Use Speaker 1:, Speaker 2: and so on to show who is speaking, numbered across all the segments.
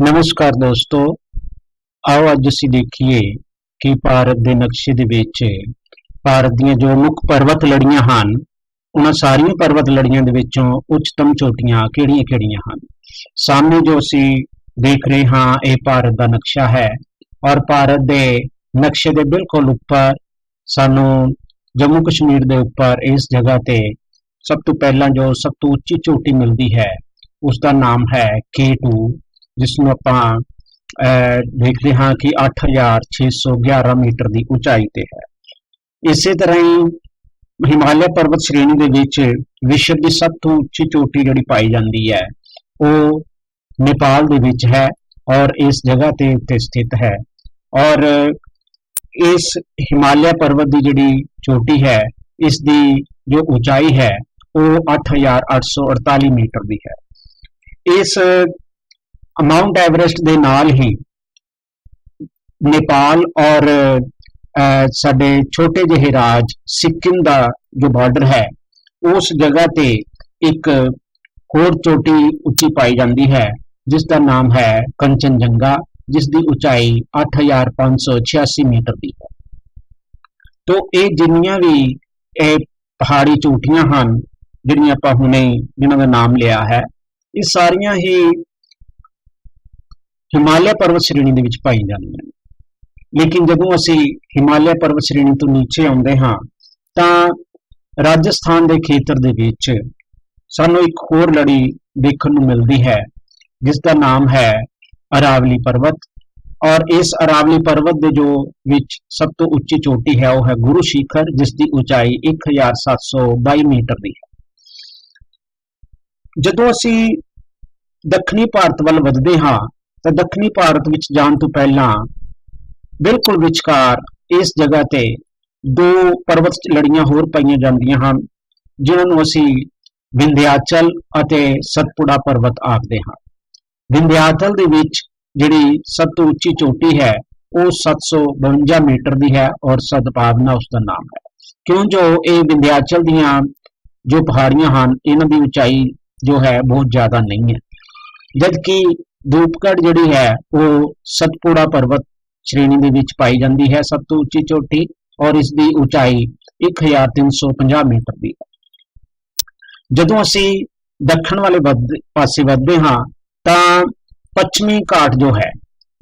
Speaker 1: ਨਮਸਕਾਰ ਦੋਸਤੋ, ਆਓ ਅੱਜ ਅਸੀਂ ਦੇਖੀਏ ਕਿ ਭਾਰਤ ਦੇ ਨਕਸ਼ੇ ਦੇ ਵਿੱਚ ਭਾਰਤ ਦੀਆਂ ਜੋ ਮੁੱਖ ਪਰਬਤ ਲੜੀਆਂ ਹਨ, ਉਹਨਾਂ ਸਾਰੀਆਂ ਪਰਬਤ ਲੜੀਆਂ ਦੇ ਵਿੱਚੋਂ ਉੱਚਤਮ ਚੋਟੀਆਂ ਕਿਹੜੀਆਂ-ਕਿਹੜੀਆਂ ਹਨ? ਸਾਹਮਣੇ ਜੋ ਅਸੀਂ ਦੇਖ ਰਹੇ ਹਾਂ, ਇਹ ਭਾਰਤ ਦਾ ਨਕਸ਼ਾ ਹੈ ਔਰ ਭਾਰਤ ਦੇ ਨਕਸ਼ੇ ਦੇ ਬਿਲਕੁਲ ਉੱਪਰ ਸਾਨੂੰ ਜੰਮੂ ਕਸ਼ਮੀਰ ਦੇ ਉੱਪਰ ਇਸ ਜਗ੍ਹਾ ਤੇ ਸਭ ਤੋਂ ਪਹਿਲਾਂ ਜੋ ਸਭ ਤੋਂ ਉੱਚੀ ਚੋਟੀ ਮਿਲਦੀ ਹੈ ਉਸ ਦਾ ਨਾਮ ਹੈ K2 ਜਿਸ ਨੂੰ ਆਪਾਂ ਅਹ, ਦੇਖਦੇ ਹਾਂ ਕਿ 8611 ਮੀਟਰ ਦੀ ਉਚਾਈ ਤੇ ਹੈ। ਇਸੇ ਤਰ੍ਹਾਂ ਹੀ ਹਿਮਾਲਿਆ ਪਰਬਤ ਸ਼੍ਰੇਣੀ ਦੇ ਵਿੱਚ ਵਿਸ਼ਵ ਦੀ ਸਭ ਤੋਂ ਉੱਚੀ ਚੋਟੀ ਜਿਹੜੀ ਪਾਈ ਜਾਂਦੀ ਹੈ ਉਹ ਨੇਪਾਲ ਦੇ ਵਿੱਚ ਹੈ ਔਰ ਇਸ ਜਗ੍ਹਾ ਤੇ ਉੱਤੇ ਸਥਿਤ ਹੈ। ਔਰ ਇਸ ਹਿਮਾਲਿਆ ਪਰਬਤ ਦੀ ਜਿਹੜੀ ਚੋਟੀ ਹੈ ਇਸ ਦੀ ਜੋ ਉਚਾਈ ਹੈ ਉਹ 8848 ਮੀਟਰ ਦੀ ਹੈ। ਇਸ ਮਾਊਂਟ ਐਵਰੈਸਟ ਦੇ ਨਾਲ ਹੀ ਨੇਪਾਲ ਔਰ ਅਹ, ਸਾਡੇ ਛੋਟੇ ਜਿਹੇ ਰਾਜ ਸਿੱਕਮ ਦਾ ਜੋ ਬਾਰਡਰ ਹੈ ਉਸ ਜਗ੍ਹਾ ਤੇ ਇੱਕ ਹੋਰ ਚੋਟੀ ਉੱਚੀ ਪਾਈ ਜਾਂਦੀ ਹੈ ਜਿਸ ਦਾ ਨਾਮ ਹੈ ਕੰਚਨਜੰਗਾ ਜਿਸ ਦੀ ਉਚਾਈ 8586 ਮੀਟਰ ਦੀ ਹੈ। ਤੋਂ ਇਹ ਜਿੰਨੀਆਂ ਵੀ ਇਹ ਪਹਾੜੀ ਚੋਟੀਆਂ ਹਨ ਜਿਹੜੀਆਂ ਆਪਾਂ ਹੁਣੇ ਜਿਨ੍ਹਾਂ ਦਾ ਨਾਮ ਲਿਆ ਹੈ ਇਹ ਸਾਰੀਆਂ ਹੀ ਹਿਮਾਲਿਆ ਪਰਬਤ ਸ਼੍ਰੇਣੀ ਦੇ ਵਿੱਚ ਪਾਈ ਜਾਂਦੀਆਂ ਨੇ ਲੇਕਿਨ ਜਦੋਂ ਅਸੀਂ ਹਿਮਾਲਿਆ ਪਰਬਤ ਸ਼੍ਰੇਣੀ ਤੋਂ ਨੀਚੇ ਆਉਂਦੇ ਹਾਂ, ਤਾਂ ਰਾਜਸਥਾਨ ਦੇ ਖੇਤਰ ਦੇ ਵਿੱਚ ਸਾਨੂੰ ਇੱਕ ਹੋਰ ਲੜੀ ਦੇਖਣ ਨੂੰ ਮਿਲਦੀ ਹੈ, ਜਿਸ ਦਾ ਨਾਮ ਹੈ ਅਰਾਵਲੀ ਪਰਬਤ। ਔਰ ਇਸ ਅਰਾਵਲੀ ਪਰਬਤ ਦੇ ਜੋ ਵਿੱਚ ਸਭ ਤੋਂ ਉੱਚੀ ਚੋਟੀ ਹੈ, ਉਹ ਹੈ ਗੁਰੂ ਸ਼ਿਖਰ, ਜਿਸ ਦੀ ਉਚਾਈ 1722 ਮੀਟਰ ਦੀ ਹੈ। ਜਦੋਂ ਅਸੀਂ ਦੱਖਣੀ ਭਾਰਤ ਵੱਲ ਵਧਦੇ ਹਾਂ ਤਾਂ ਦੱਖਣੀ ਭਾਰਤ ਵਿੱਚ ਜਾਣ ਤੋਂ ਪਹਿਲਾਂ ਬਿਲਕੁਲ ਵਿਚਕਾਰ ਇਸ ਜਗ੍ਹਾ ਤੇ ਦੋ ਪਰਬਤ ਲੜੀਆਂ ਹੋਰ ਪਾਈਆਂ ਜਾਂਦੀਆਂ ਹਨ, ਜਿਨ੍ਹਾਂ ਨੂੰ ਅਸੀਂ ਵਿੰਧਿਆਚਲ ਅਤੇ ਸਤਪੁੜਾ ਪਰਬਤ ਆਖਦੇ ਹਾਂ। ਵਿੰਧਿਆਚਲ ਦੇ ਵਿੱਚ ਜਿਹੜੀ ਸਭ ਤੋਂ ਉੱਚੀ ਚੋਟੀ ਹੈ, ਉਹ 752 ਮੀਟਰ ਦੀ ਹੈ ਔਰ ਸਦਭਾਵਨਾ ਉਸ ਦਾ ਨਾਮ ਹੈ। ਕਿਉਂ ਜੋ ਇਹ ਵਿੰਧਿਆਚਲ ਦੀਆਂ ਜੋ ਪਹਾੜੀਆਂ ਹਨ, ਇਹਨਾਂ ਦੀ ਉਚਾਈ ਜੋ ਹੈ, ਬਹੁਤ ਜ਼ਿਆਦਾ ਨਹੀਂ ਹੈ। ਜਦਕਿ ਧੂਪਗੜ ਜਿਹੜੀ ਹੈ, ਉਹ ਸਤਪੁੜਾ ਪਰਬਤ ਸ਼੍ਰੇਣੀ ਦੇ ਵਿੱਚ ਪਾਈ ਜਾਂਦੀ ਹੈ, ਸਭ ਤੋਂ ਉੱਚੀ ਚੋਟੀ ਔਰ ਇਸ ਦੀ ਉਚਾਈ 1350 ਮੀਟਰ ਦੀ ਹੈ। ਜਦੋਂ ਅਸੀਂ ਦੱਖਣ ਵਾਲੇ ਵੱਧ- ਪਾਸੇ ਵੱਧਦੇ ਹਾਂ, ਤਾਂ ਪੱਛਮੀ ਘਾਟ ਜੋ ਹੈ,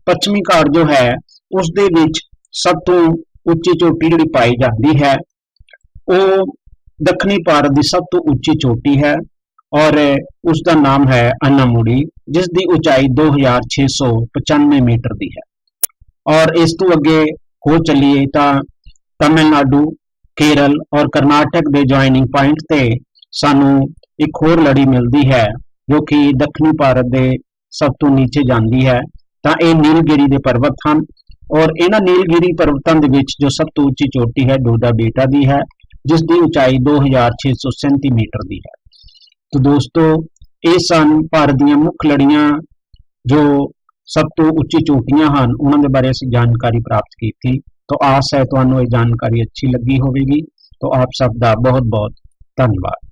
Speaker 1: ਪੱਛਮੀ ਘਾਟ ਜੋ ਹੈ, ਉਸ ਦੇ ਵਿੱਚ ਸਭ ਤੋਂ ਉੱਚੀ ਚੋਟੀ ਜਿਹੜੀ ਪਾਈ ਜਾਂਦੀ ਹੈ, ਉਹ ਦੱਖਣੀ ਭਾਰਤ ਦੀ ਸਭ ਤੋਂ ਉੱਚੀ ਚੋਟੀ ਹੈ ਔਰ ਉਸ ਦਾ ਨਾਮ ਹੈ ਅਨਾਮੁੜੀ ਜਿਸ ਦੀ ਉਚਾਈ 2695 ਮੀਟਰ ਦੀ ਹੈ। ਔਰ ਇਸ ਤੋਂ ਅੱਗੇ ਹੋ ਚੱਲੀਏ ਤਾਂ ਤਮਿਲਨਾਡੂ, ਕੇਰਲ ਔਰ ਕਰਨਾਟਕ ਦੇ ਜੁਆਇਨਿੰਗ ਪੁਆਇੰਟ ਤੇ ਸਾਨੂੰ ਇੱਕ ਹੋਰ ਲੜੀ ਮਿਲਦੀ ਹੈ, ਜੋ ਕਿ ਦੱਖਣੀ ਭਾਰਤ ਦੇ ਸਭ ਤੋਂ ਨੀਚੇ ਜਾਂਦੀ ਹੈ। ਤਾਂ ਇਹ ਨੀਲਗਿਰੀ ਦੇ ਪਰਬਤ ਹਨ ਔਰ ਇਹਨਾਂ ਨੀਲਗਿਰੀ ਪਰਬਤਾਂ ਦੇ ਵਿੱਚ ਜੋ ਸਭ ਤੋਂ ਉੱਚੀ ਚੋਟੀ ਹੈ, ਡੋਡਾ ਬੇਟਾ ਦੀ ਹੈ ਜਿਸ ਦੀ ਉਚਾਈ 2637 ਮੀਟਰ ਦੀ ਹੈ। ਤੋ ਦੋਸਤੋ ਇਹ ਸਨ ਭਾਰਤ ਦੀਆਂ ਮੁੱਖ ਲੜੀਆਂ ਜੋ ਸਭ ਤੋਂ ਉੱਚੀ ਚੋਟੀਆਂ ਹਨ। ਉਹਨਾਂ ਦੇ ਬਾਰੇ ਅਸੀਂ ਜਾਣਕਾਰੀ ਪ੍ਰਾਪਤ ਕੀਤੀ। ਤਾਂ ਆਸ ਹੈ ਤੁਹਾਨੂੰ ਇਹ ਜਾਣਕਾਰੀ ਅੱਛੀ ਲੱਗੀ ਹੋਵੇਗੀ। ਤਾਂ ਆਪ ਸਭ ਦਾ ਬਹੁਤ ਬਹੁਤ ਧੰਨਵਾਦ।